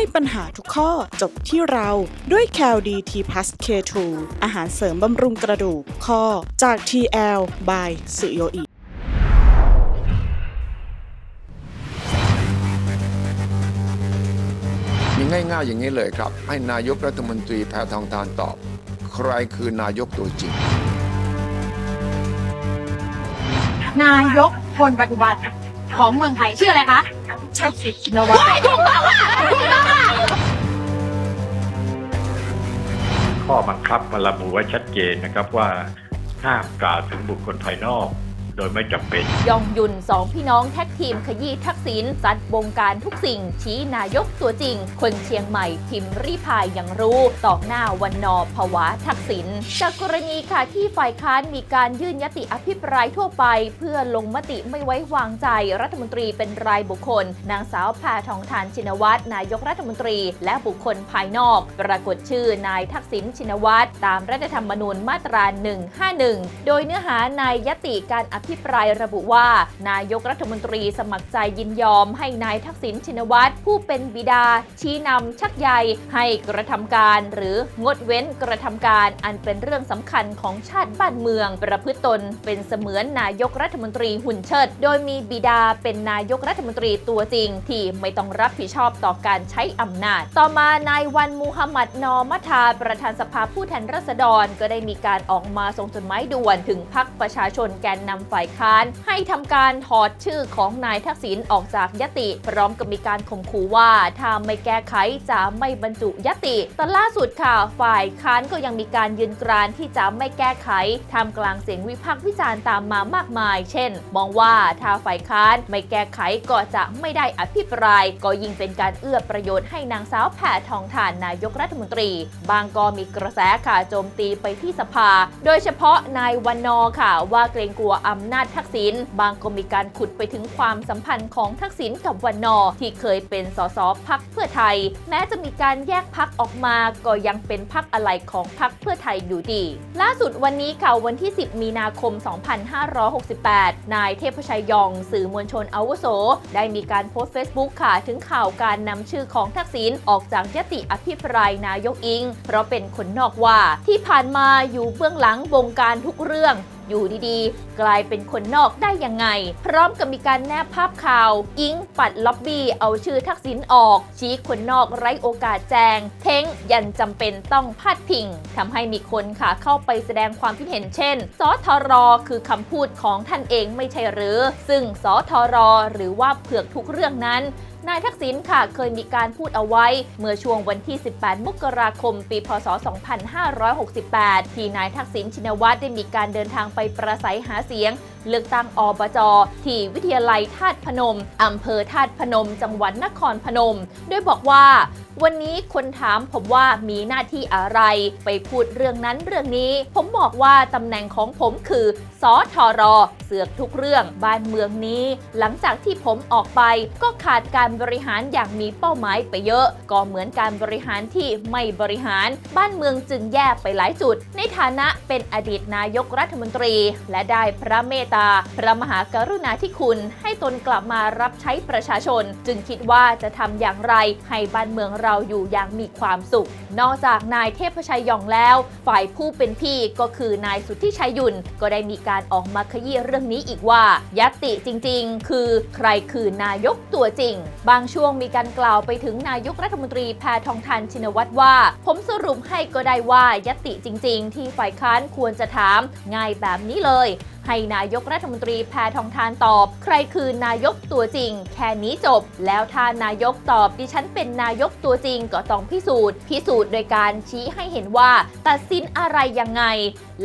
ให้ปัญหาทุกข้อจบที่เราด้วย c a l d t p l u s K2 อาหารเสริมบำรุงกระดูกข้อจาก TL by สุโยอิมีง่ายๆอย่างนี้เลยครับ ให้นายกรัฐมนตรีแพทองทานตอบ ใครคือนายกตัวจริง นายกคนปัจจุบันของเมืองไทยชื่ออะไรคะชัดสิชินวัตรถูกต้องค่ะ ครับมาระบุไว้ชัดเจนนะครับว่าห้ามกล่าวถึงบุคคลภายนอก โดยไม่จำเป็น ยองยุนสองพี่น้องแท็กทีมขยี้ทักษิณซัดบงการทุกสิ่ง ชี้นายกตัวจริง คนเชียงใหม่พิมรีพายยังรู้ต่อหน้าวันนอภวะทักษิณจากกรณีค่ะที่ฝ่ายค้านมีการยื่นยติอภิปรายทั่วไป เพื่อลงมติไม่ไว้วางใจรัฐมนตรีเป็นรายบุคคล นางสาวแพทองทานชินวัตรนายกรัฐมนตรี และบุคคลภายนอก ปรากฏชื่อนายทักษิณชินวัตรตามรัฐธรรมนูญมาตรา 151 โดยเนื้อหาในยติการอภิปรายระบุว่า นายกรัฐมนตรีสมัครใจยินยอม ให้นายทักษิณชินวัตรผู้เป็นบิดา ชี้นำชักใยให้กระทำการหรืองดเว้นกระทำการอันเป็นเรื่องสำคัญของชาติบ้านเมือง ประพฤติตนเป็นเสมือนนายกรัฐมนตรีหุ่นเชิด โดยมีบิดาเป็นนายกรัฐมนตรีตัวจริง ที่ไม่ต้องรับผิดชอบต่อการใช้อำนาจ ต่อมานายวันมูฮัมหมัดนอมัทาประธานสภาผู้แทนราษฎรก็ได้มีการออกมาส่งจดหมายด่วนถึงพักประชาชนแกนนำฝ่ายค้าน ให้ทำการถอดชื่อของนายทักษิณออกจากยติ พร้อมกับมีการข่มขู่ว่าถ้าไม่แก้ไขจะไม่บรรจุยติแต่ล่าสุดค่ะฝ่ายค้านก็ยังมีการยืนกรานที่จะไม่แก้ไขทำกลางเสียงวิพากษ์วิจารณ์ตามมามากมาย เช่น มองว่าถ้าฝ่ายค้านไม่แก้ไขก็จะไม่ได้อภิปราย ก็ยิ่งเป็นการเอื้อประโยชน์ให้นางสาวแพทองทานนายกรัฐมนตรี บางก็มีกระแสค่ะโจมตีไปที่สภา โดยเฉพาะนายวันนอค่ะ ว่าเกรงกลัวอำนาจทักษิณบางก็มีการขุดไปถึงความสัมพันธ์ของทักษิณกับวันนอที่เคยเป็นสสพักเพื่อไทย แม้จะมีการแยกพักออกมาก็ยังเป็นพักอะไรของพักเพื่อไทยอยู่ดี ล่าสุดวันนี้ค่ะวันที่ 10 มีนาคม 2568 นายเทพชัยยอง สื่อมวลชนอาวุโส ได้มีการโพสต์ Facebook ค่ะถึงข่าวการนำชื่อของทักษิณออกจากยติอภิปรายนายกอิง เพราะเป็นคนนอกว่าที่ผ่านมาอยู่เบื้องหลังบงการทุกเรื่อง อยู่ดีๆ กลายเป็นคนนอกได้ยังไง พร้อมกับมีการแนบภาพข่าว อิงปัดล็อบบี้เอาชื่อทักษิณออก ชี้คนนอกไร้โอกาสแจง เท้งยันจำเป็นต้องพาดพิงทำให้มีคนค่ะเข้าไปแสดงความคิดเห็นเช่นสทรคือคำพูดของท่านเองไม่ใช่หรือ ซึ่งสทรหรือว่าเผือกทุกเรื่องนั้น นายทักษิณค่ะเคยมีการพูดเอาไว้ เมื่อช่วงวันที่ 18 มกราคม ปี พศ 2568 ที่นายทักษิณชินวัตรได้มีการเดินทางไปประสัยหาเสียงเลือกตั้งอบจที่วิทยาลัยธาตุพนม อำเภอธาตุพนม จังหวัดนครพนม โดยบอกว่า วันนี้คนถามผมว่ามีหน้าที่อะไร ไปพูดเรื่องนั้นเรื่องนี้ ผมบอกว่าตำแหน่งของผมคือสอทอรอเสือกทุกเรื่องบ้านเมืองนี้ หลังจากที่ผมออกไปก็ขาดการบริหารอย่างมีเป้าหมายไปเยอะ ก็เหมือนการบริหารที่ไม่บริหาร บ้านเมืองจึงแย่ไปหลายจุด ในฐานะเป็นอดีตนายกรัฐมนตรี และได้พระเมตตา พระมหากรุณาธิคุณให้ตนกลับมารับใช้ประชาชน จึงคิดว่าจะทำอย่างไรให้บ้านเมืองเราอยู่อย่างมีความสุข นอกจากนายเทพชัยยองแล้ว ฝ่ายผู้เป็นพี่ก็คือนายสุทธิชัยยุนก็ได้มีการออกมาขยี้เรื่องนี้อีกว่ายัติจริง ๆ คือใครคือนายกตัวจริง บางช่วงมีการกล่าวไปถึงนายกรัฐมนตรีแพทองทานชินวัตรว่า ผมสรุปให้ก็ได้ว่ายัติจริง ๆ ที่ฝ่ายค้านควรจะถาม ง่ายแบบนี้เลย ให้นายกรัฐมนตรีแพทองทานตอบ ใครคือนายกตัวจริง แค่นี้จบ แล้วถ้านายกตอบดิฉันเป็นนายกตัวจริงก็ต้องพิสูจน์ พิสูจน์โดยการชี้ให้เห็นว่าตัดสินอะไรยังไง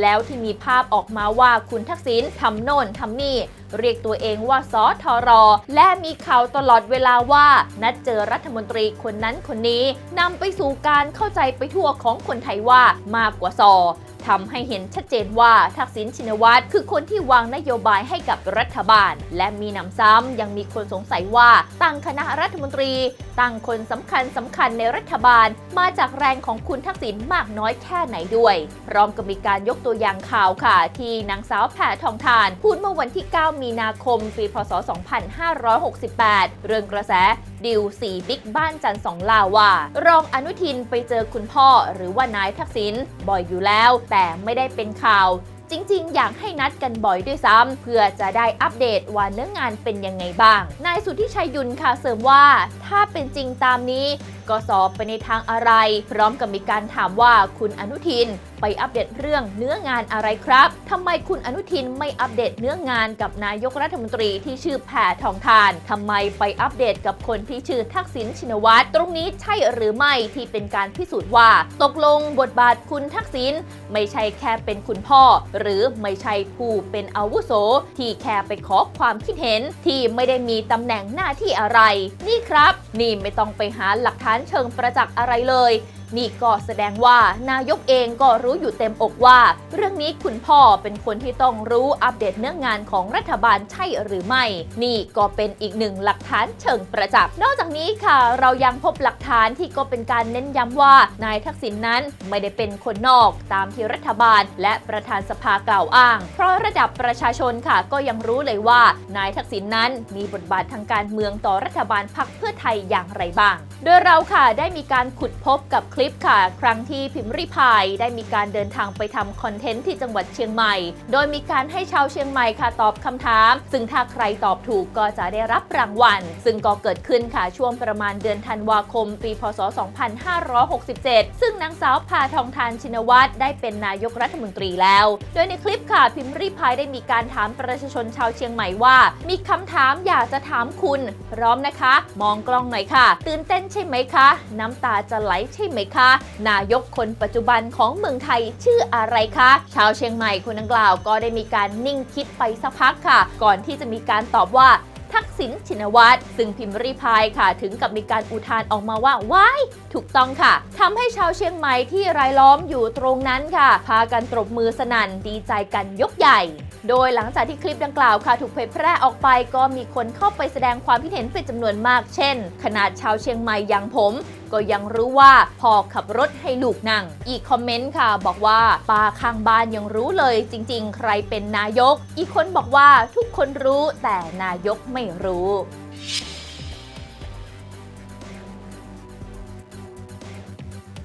แล้วที่มีภาพออกมาว่าคุณทักษิณทำโน่นทำนี่เรียกตัวเองว่าสอทอรอ และมีข่าวตลอดเวลาว่า นัดเจอรัฐมนตรีคนนั้นคนนี้นำไปสู่การเข้าใจไปทั่วของคนไทยว่ามากกว่าซอ ทำให้เห็นชัดเจนว่าทักษิณชินวัตรคือคนที่วางนโยบายให้กับรัฐบาล และมีหนำซ้ำยังมีคนสงสัยว่าตั้งคณะรัฐมนตรี ตั้งคนสำคัญสำคัญในรัฐบาล มาจากแรงของคุณทักษิณมากน้อยแค่ไหนด้วย พร้อมกับมีการยกตัวอย่างข่าวค่ะ ที่นางสาวแพทองทาน พูดเมื่อวันที่ 9 มีนาคม ปี พศ 2568 เรื่องกระแส ดิวสีบิ๊กบ้านจันสองลาว่ารองอนุทินไปเจอคุณพ่อหรือว่านายทักษิณบ่อยอยู่แล้ว แต่ไม่ได้เป็นข่าวจริง ๆ อยากให้นัดกันบ่อยด้วยซ้ำเพื่อจะได้อัปเดตว่าเนื้องานเป็นยังไงบ้าง นายสุทธิชัยยุนค่ะเสริมว่า ถ้าเป็นจริงตามนี้ก็สอบไปในทางอะไร พร้อมกับมีการถามว่าคุณอนุทินไปอัปเดตเรื่องเนื้องานอะไรครับทำไมคุณอนุทินไม่อัปเดตเนื้องานกับนายกรัฐมนตรีที่ชื่อแพทองทานทำไมไปอัปเดตกับคนที่ชื่อทักษิณชินวัตรตรงนี้ใช่หรือไม่ที่เป็นการพิสูจน์ว่า ตกลงบทบาทคุณทักษิณไม่ใช่แค่เป็นคุณพ่อ หรือไม่ใช่ผู้เป็นอาวุโส ที่แค่ไปขอความคิดเห็นที่ไม่ได้มีตำแหน่งหน้าที่อะไร นี่ครับ นี่ไม่ต้องไปหาหลักฐานเชิงประจักษ์อะไรเลย นี่ก็แสดงว่านายกเองก็รู้อยู่เต็มอกว่า เรื่องนี้คุณพ่อเป็นคนที่ต้องรู้อัปเดตเนื้องานของรัฐบาลใช่หรือไม่ นี่ก็เป็นอีกหนึ่งหลักฐานเชิงประจักษ์นอกจากนี้ค่ะ เรายังพบหลักฐานที่ก็เป็นการเน้นย้ำว่านายทักษิณนนั้นไม่ได้เป็นคนนอกตามที่รัฐบาล และประธานสภากล่าวอ้าง เพราะระดับประชาชนค่ะ ก็ยังรู้เลยว่านายทักษิณนนั้นมีบทบาททางการเมืองต่อรัฐบาลพรรคเพื่อไทยอย่างไรบ้าง โดยเราค่ะได้มีการขุดพบกับคลิปค่ะ ครั้งที่พิมพ์ริพายได้มีการเดินทางไปทำคอนเทนต์ที่จังหวัดเชียงใหม่ โดยมีการให้ชาวเชียงใหม่ค่ะตอบคำถาม ซึ่งถ้าใครตอบถูกก็จะได้รับรางวัล ซึ่งก็เกิดขึ้นค่ะช่วงประมาณเดือนธันวาคม ปี พศ 2567 ซึ่งนางสาวพาทองทานชินวัตรได้เป็นนายกรัฐมนตรีแล้ว โดยในคลิปค่ะพิมพ์ริพายได้มีการถามประชาชนชาวเชียงใหม่ว่า มีคำถามอยากจะถามคุณพร้อมนะคะ มองกล้องหน่อยค่ะ ตื่นเต้นใช่ไหมคะ น้ำตาจะไหลใช่ไหมคะ นายกคนปัจจุบันของเมืองไทยชื่ออะไรคะ ชาวเชียงใหม่คนดังกล่าวก็ได้มีการนิ่งคิดไปสักพักค่ะ ก่อนที่จะมีการตอบว่าทักษิณชินวัตรซึ่งพิมพ์รีพายค่ะ ถึงกับมีการอุทานออกมาว่าว้ายถูกต้องค่ะทำให้ชาวเชียงใหม่ที่รายล้อมอยู่ตรงนั้นค่ะ พากันตบมือสนั่นดีใจกันยกใหญ่ โดยหลังจากที่คลิปดังกล่าวค่ะถูกเผยแพร่ออกไป ก็มีคนเข้าไปแสดงความคิดเห็นเป็นจำนวนมาก เช่น ขนาดชาวเชียงใหม่อย่างผม ก็ยังรู้ว่าพ่อขับรถให้ลูกนั่ง อีกคอมเมนต์ค่ะ บอกว่าป้าข้างบ้านยังรู้เลย จริง ๆ ใครเป็นนายก อีกคนบอกว่าทุกคนรู้แต่นายกไม่รู้